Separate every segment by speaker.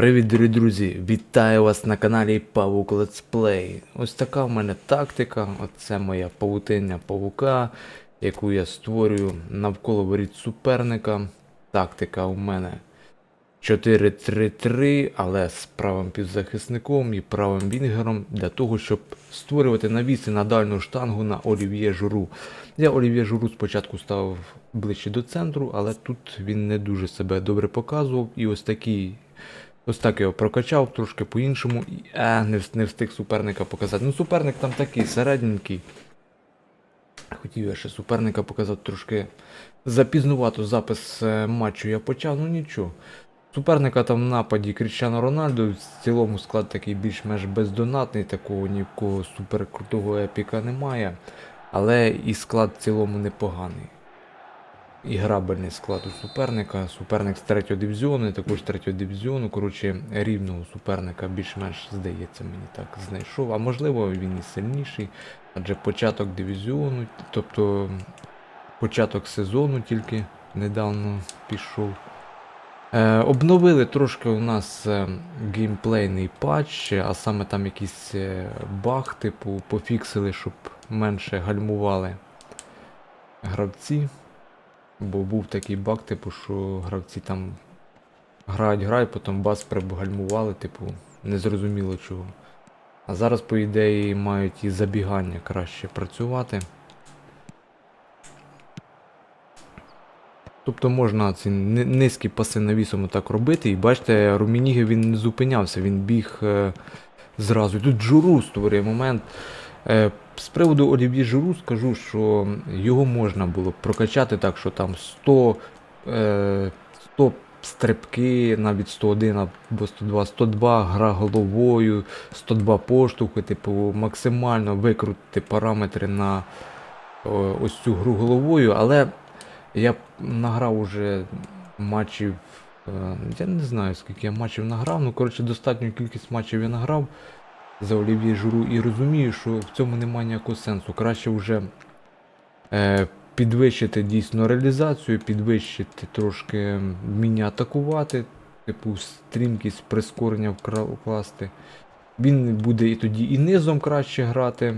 Speaker 1: Привіт, дорогі друзі! Вітаю вас на каналі Павук Play. Ось така в мене тактика. Оце моя павутиння павука, яку я створюю навколо воріт суперника. Тактика у мене 4-3-3, але з правим півзахисником і правим вінгером для того, щоб створювати навіси на дальню штангу на Олів'є Журу. Я Олів'є Журу спочатку ставив ближче до центру, але тут він не дуже себе добре показував. І ось такий Ось так його прокачав трошки по-іншому. і, Е, не, не встиг суперника показати. Ну, суперник там такий середненький. Хотів я ще суперника показати трошки запізнувато запис е, матчу я почав, ну нічого. Суперника там в нападі Кріщано Рональдо, в цілому склад такий більш-менш бездонатний, такого ні в кого суперкрутого епіка немає. Але і склад в цілому непоганий. І грабельний склад у суперника. Суперник з третього дивізіону, також з третього дивізіону. Коротше, рівного суперника більш-менш здається мені так знайшов. А можливо він і сильніший, адже початок дивізіону, тобто початок сезону тільки недавно пішов. Е, обновили трошки у нас е, геймплейний патч, а саме там якийсь е, баг, типу, пофіксили, щоб менше гальмували гравці. Бо був такий баг, типу, що гравці там грають, грають, потім бас пригальмували, типу, незрозуміло чого. А зараз, по ідеї, мають і забігання краще працювати. Тобто можна ці низькі паси навісом так робити. І бачите, Румініги він не зупинявся, він біг е, зразу. Тут Журу створює момент. Е, з приводу Олів'є Журу скажу, що його можна було прокачати так, що там 100, е, 100 стрибки, навіть 101 або 102, 102 гра головою, 102 поштовхи, типу, максимально викрутити параметри на ось цю гру головою, але я награв уже матчів. е, Я не знаю, скільки я матчів награв, ну коротше достатню кількість матчів я награв за Олів'є Журу і розумію, що в цьому немає ніякого сенсу. Краще вже е, підвищити дійсно реалізацію, підвищити трошки вміння атакувати, типу стрімкість прискорення вкласти. Він буде і тоді і низом краще грати.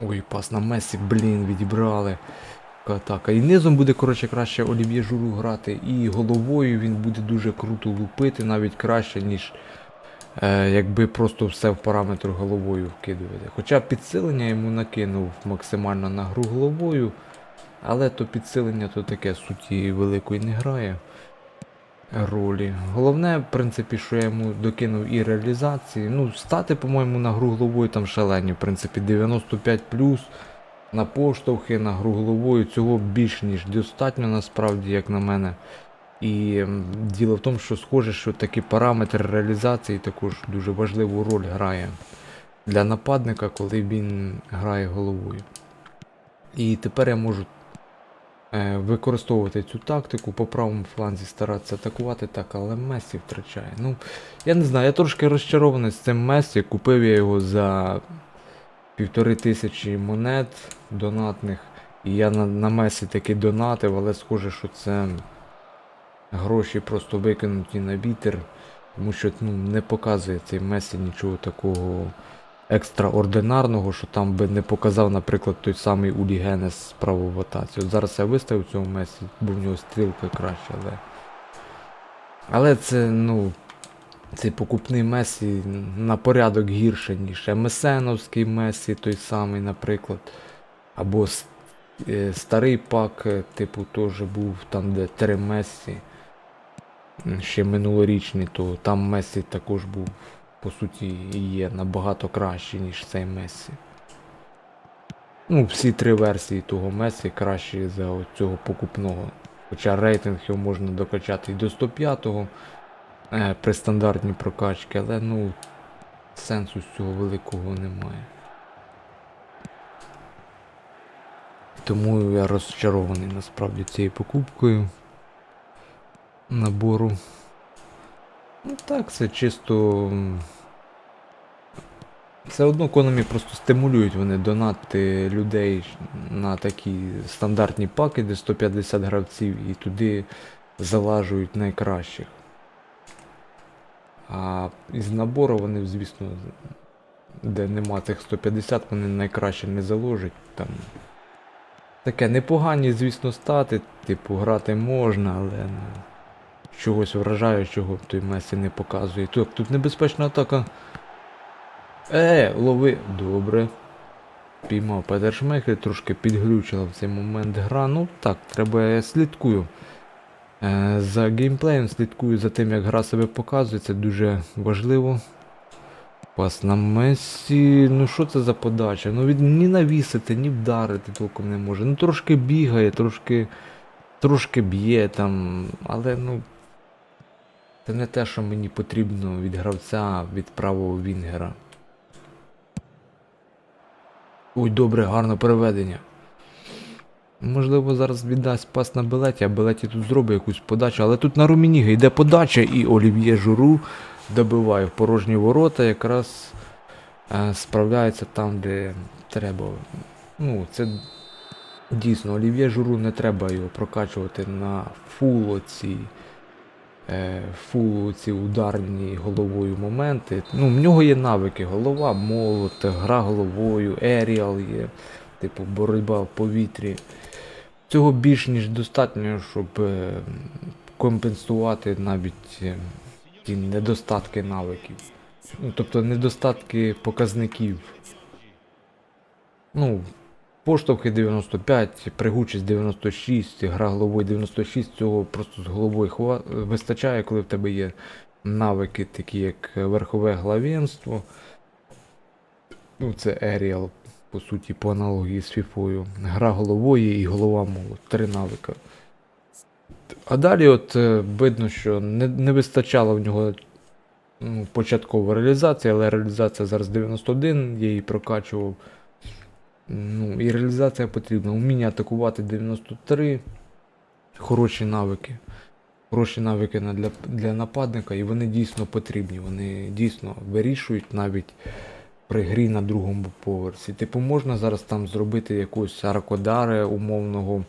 Speaker 1: Ой, пас на Месі, блін, відібрали. Така атака. І низом буде, коротше, краще Олів'є Журу грати, і головою він буде дуже круто лупити, навіть краще, ніж якби просто все в параметр головою вкидувати. Хоча підсилення йому накинув максимально на гру головою, але то підсилення то таке суті великої не грає ролі. Головне, в принципі, що я йому докинув і реалізації. Ну, стати, по-моєму, на гру головою там шалені, в принципі, 95 на поштовхи, на гру головою. Цього більш ніж достатньо, насправді, як на мене. І діло в тому, що схоже, що такий параметр реалізації також дуже важливу роль грає для нападника, коли він грає головою. І тепер я можу е, використовувати цю тактику, по правому фланзі старатися атакувати так, але Месі втрачає. Ну, я не знаю, я трошки розчарований з цим Месі. Купив я його за півтори тисячі монет донатних. І я на, на Месі таки донатив, але схоже, що це гроші просто викинуті на вітер, тому що ну, не показує цей Месі нічого такого екстраординарного, що там би не показав, наприклад, той самий Улі Генес в атаці. От зараз я виставив цього Месі, бо в нього стрілка краще, але. Але це, ну. Цей покупний Месі на порядок гірше, ніж МСНовський Месі, той самий, наприклад. Або е, старий пак, е, типу, теж був там, де три Месі. Ще минулорічний, то там Месі також був, по суті, є набагато кращий, ніж цей Месі. Ну, всі три версії того Месі кращі за цього покупного. Хоча рейтинг його можна докачати і до 105-го е, при стандартній прокачці, але ну сенсу з цього великого немає. Тому я розчарований насправді цією покупкою набору. Ну так, це чисто. Все одно Konami просто стимулюють вони донати людей на такі стандартні паки, де 150 гравців, і туди залажують найкращих. А із набору вони, звісно, де нема цих 150, вони найкраще не заложать. Там таке непогані, звісно, стати, типу, грати можна, але ну, чогось вражаючого той Месі не показує. Тут, тут небезпечна атака. Е, лови. Добре. Піймав Петер трошки підглючила в цей момент гра. Ну так, треба я слідкую. Е, за геймплеєм, слідкую за тим, як гра себе показує, це дуже важливо. Пас на Месі. Ну що це за подача? Ну він ні навісити, ні вдарити толком не може. Ну трошки бігає, трошки. Трошки б'є там, але ну. Це не те, що мені потрібно від гравця, від правого Вінгера. Ой, добре, гарне переведення. Можливо, зараз віддасть пас на Белеті, а Белеті тут зробить якусь подачу, але тут на Румініги йде подача і Олів'є Журу добиває в порожні ворота, якраз е, справляється там, де треба. Ну, це дійсно Олів'є Журу не треба його прокачувати на фул Е, ці ударні головою моменти. Ну, в нього є навики, голова, молот, гра головою, еріал є, типу боротьба в повітрі. Цього більш ніж достатньо, щоб е, компенсувати навіть е, ті недостатки навиків. Ну, тобто недостатки показників. Ну, поштовхи 95, пригучість 96, гра головою 96, цього просто з головою хва... вистачає, коли в тебе є навики, такі як верхове главенство. Ну, це Aerial, по суті, по аналогії з фіфою. Гра головою і голова молот. Три навика. А далі от е, видно, що не, не вистачало в нього ну, початкова реалізація, але реалізація зараз 91, я її прокачував. Ну, і реалізація потрібна. Уміння атакувати 93. Хороші навики. Хороші навики на- для, для нападника, і вони дійсно потрібні. Вони дійсно вирішують навіть при грі на другому поверсі. Типу, можна зараз там зробити якусь аркодари умовного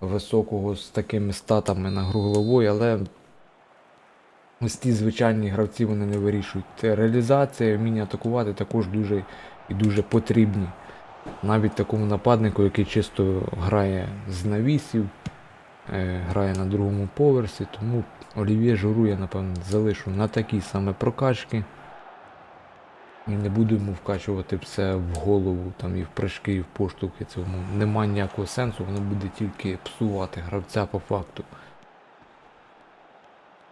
Speaker 1: високого з такими статами на гру головою, але ось ті звичайні гравці вони не вирішують. Реалізація, вміння атакувати також дуже і дуже потрібні. Навіть такому нападнику, який чисто грає з навісів, е, грає на другому поверсі, тому Олів'є Журу я, напевно, залишу на такі саме прокачки. І не буду йому вкачувати все в голову, там і в прыжки, і в поштовхи. Цьому немає ніякого сенсу, воно буде тільки псувати гравця по факту.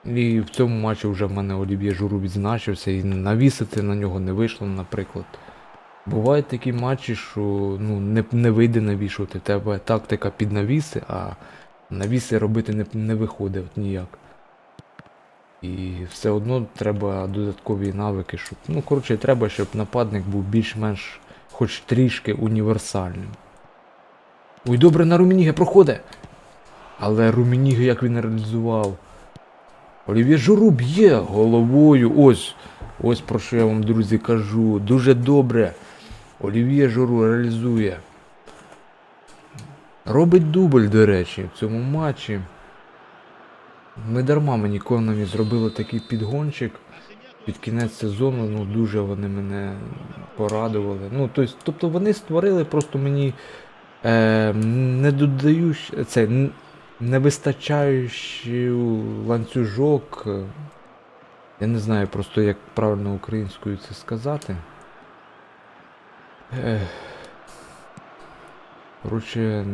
Speaker 1: І в цьому матчі вже в мене Олів'є Журу відзначився, і навісити на нього не вийшло, наприклад. Бувають такі матчі, що ну, не, не вийде навішувати. Тебе тактика під навіси, а навіси робити не, не виходить от ніяк. І все одно треба додаткові навики, щоб. Ну, коротше, треба, щоб нападник був більш-менш хоч трішки універсальним. Ой, добре, на Румініге проходить. Але Румініге як він реалізував. Олів'є Журу б'є головою. Ось. Ось про що я вам, друзі, кажу. Дуже добре. Олів'є Журу реалізує. Робить дубль, до речі, в цьому матчі. Не дарма мені Конамі зробили такий підгончик під кінець сезону. Ну дуже вони мене порадували. Ну, тобто, вони створили просто мені е, не додаючи це н- не вистачаючий ланцюжок. Я не знаю просто як правильно українською це сказати. Коротше.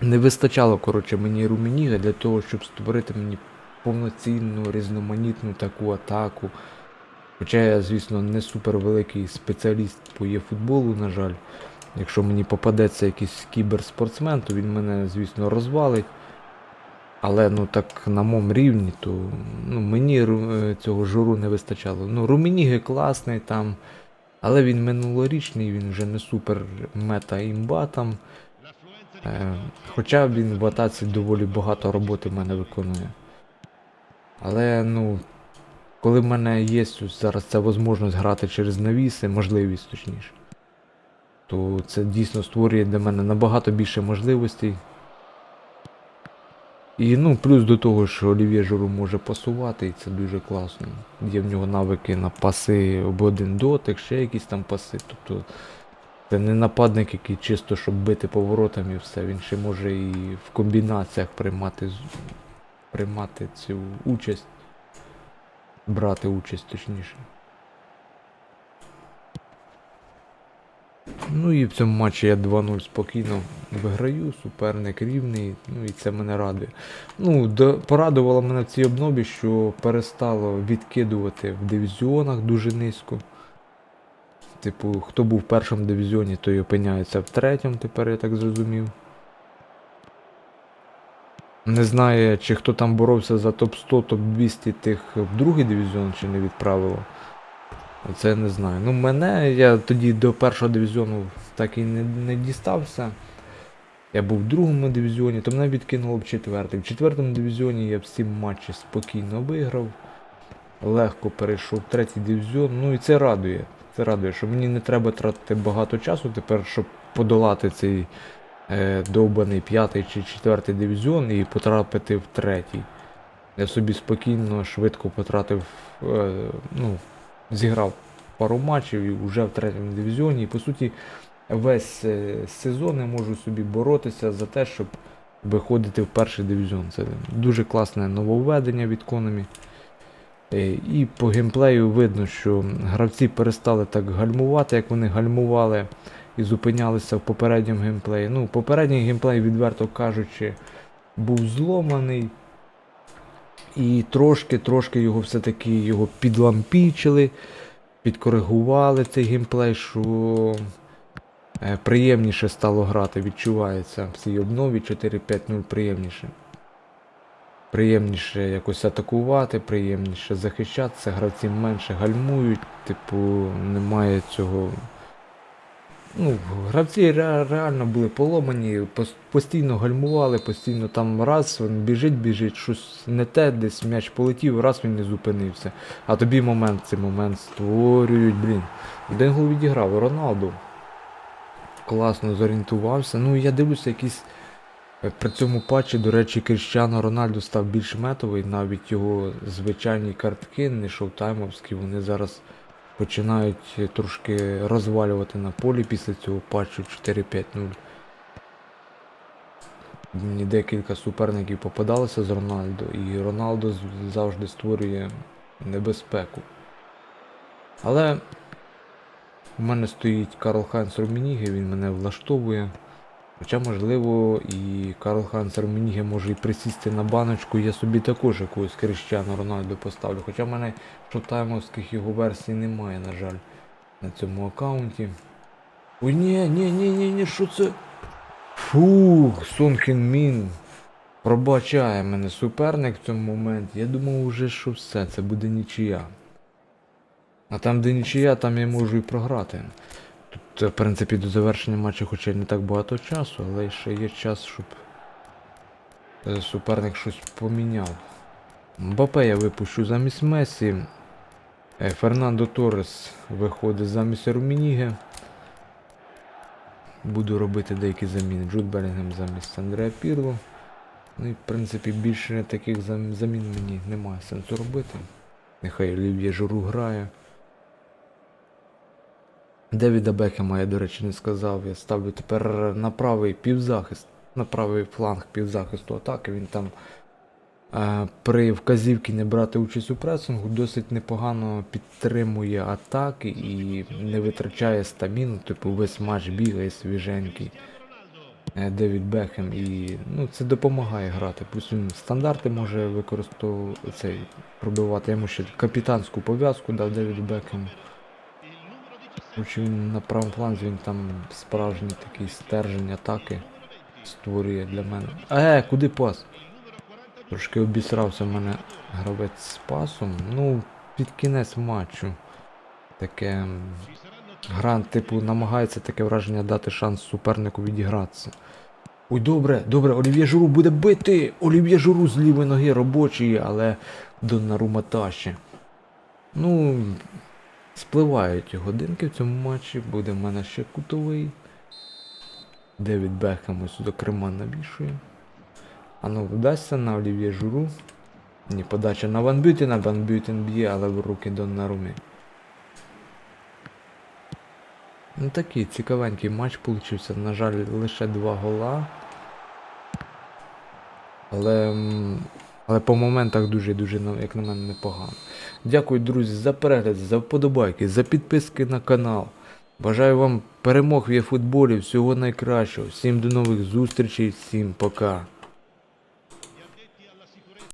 Speaker 1: Не вистачало, коротше, мені Румініга для того, щоб створити мені повноцінну, різноманітну таку атаку. Хоча я, звісно, не супер великий спеціаліст по є-футболу, на жаль. Якщо мені попадеться якийсь кіберспортсмен, то він мене, звісно, розвалить. Але ну так на моєму рівні, то ну, мені е, цього журу не вистачало. Ну, Румініги класний там, але він минулорічний, він вже не супер мета імба там. Е, хоча він в атаці доволі багато роботи в мене виконує. Але ну, коли в мене є зараз ця можливість грати через навіси, можливість точніше, то це дійсно створює для мене набагато більше можливостей. І ну, плюс до того, що Олів'є Журу може пасувати, і це дуже класно. Є в нього навики на паси об один дотик, ще якісь там паси. Тобто це не нападник, який чисто щоб бити поворотами і все. Він ще може і в комбінаціях приймати, приймати цю участь. Брати участь точніше. Ну і в цьому матчі я 2-0 спокійно виграю, суперник рівний, ну і це мене радує. Ну, до, порадувало мене в цій обнові, що перестало відкидувати в дивізіонах дуже низько. Типу, хто був в першому дивізіоні, той опиняється в третьому, тепер я так зрозумів. Не знаю, чи хто там боровся за топ-100, топ-200 тих в другий дивізіон, чи не відправило. Це я не знаю. Ну, мене я тоді до першого дивізіону так і не, не дістався. Я був в другому дивізіоні, то мене відкинуло в четвертий. В четвертому дивізіоні я всі матчі спокійно виграв. Легко перейшов в третій дивізіон. Ну і це радує. Це радує, що мені не треба тратити багато часу тепер, щоб подолати цей е, довбаний п'ятий чи четвертий дивізіон і потрапити в третій. Я собі спокійно, швидко потратив, е, ну, зіграв пару матчів і вже в третьому дивізіоні. І по суті, весь е, сезон я можу собі боротися за те, щоб виходити в перший дивізіон. Це дуже класне нововведення від Konami. Е, І по геймплею видно, що гравці перестали так гальмувати, як вони гальмували і зупинялися в попередньому геймплеї. Ну, попередній геймплей, відверто кажучи, був зломаний. І трошки-трошки його все-таки його підлампічили, підкоригували цей геймплей, що е, приємніше стало грати, відчувається в цій обнові 4.5.0 приємніше. Приємніше якось атакувати, приємніше захищатися, гравці менше гальмують, типу, немає цього. Ну, гравці ре- реально були поломані, постійно гальмували, постійно там раз він біжить, біжить, щось не те, десь м'яч полетів, раз він не зупинився. А тобі момент, цей момент створюють, блін. Один гол відіграв, Роналду. Класно зорієнтувався. Ну я дивлюся, якісь е, при цьому патчі, до речі, Кріщано Рональду став більш метовий, навіть його звичайні картки, не шоутаймовські, вони зараз починають трошки розвалювати на полі після цього патчу 4-5-0. Мені декілька суперників попадалося з Рональдо, і Роналдо завжди створює небезпеку. Але у мене стоїть Карл Хайнс Румініги, він мене влаштовує. Хоча, можливо, і Карл Хайнц Ромініге може і присісти на баночку, я собі також якогось Кріщану Рональдо поставлю. Хоча в мене шоутаймовських його версій немає, на жаль, на цьому аккаунті. Ой, ні, ні, ні, ні, ні, що це? Фух, Сон Хін Мін. Пробачає мене суперник в цьому моменті. Я думав уже, що все, це буде нічия. А там, де нічия, там я можу і програти. В принципі, до завершення матчу хоча й не так багато часу, але ще є час, щоб е, суперник щось поміняв. Мбапе я випущу замість Месі. Е, Фернандо Торрес виходить замість Румініге. Буду робити деякі заміни. Джуд Белінгем замість Андреа Пірло. Ну і в принципі більше таких замін мені немає сенсу робити. Нехай Олів'є Журу грає. Девіда Бекхема я, до речі, не сказав. Я ставлю тепер на правий півзахист, на правий фланг півзахисту атаки. Він там е, при вказівці не брати участь у пресингу досить непогано підтримує атаки і не витрачає стаміну, типу весь матч бігає свіженький. Е, Девід Бекхем і ну, це допомагає грати. Плюс він стандарти може використовувати пробивати. Я йому ще капітанську пов'язку дав Девід Короче, він на правому фланзі він там справжній такий стержень атаки створює для мене. Е, куди пас? Трошки обісрався в мене гравець з пасом. Ну, під кінець матчу. Таке. м, Гра, типу, намагається таке враження дати шанс супернику відігратися. Ой, добре, добре, Олів'є Журу буде бити! Олів'є Журу з лівої ноги робочий, але Доннарума тащить. Ну, спливають годинки в цьому матчі. Буде в мене ще кутовий. Девід Бекхем ось, зокрема, навішує. А ну, вдасться на Олів'є Журу. Ні, подача на Ван Бютена, Ван Бютен б'є, але в руки Доннарумі. Ну такий цікавенький матч получився. На жаль, лише два гола. Але, але по моментах дуже-дуже, ну, як на мене, непогано. Дякую, друзі, за перегляд, за вподобайки, за підписки на канал. Бажаю вам перемог в футболі, всього найкращого. Всім до нових зустрічей, всім пока.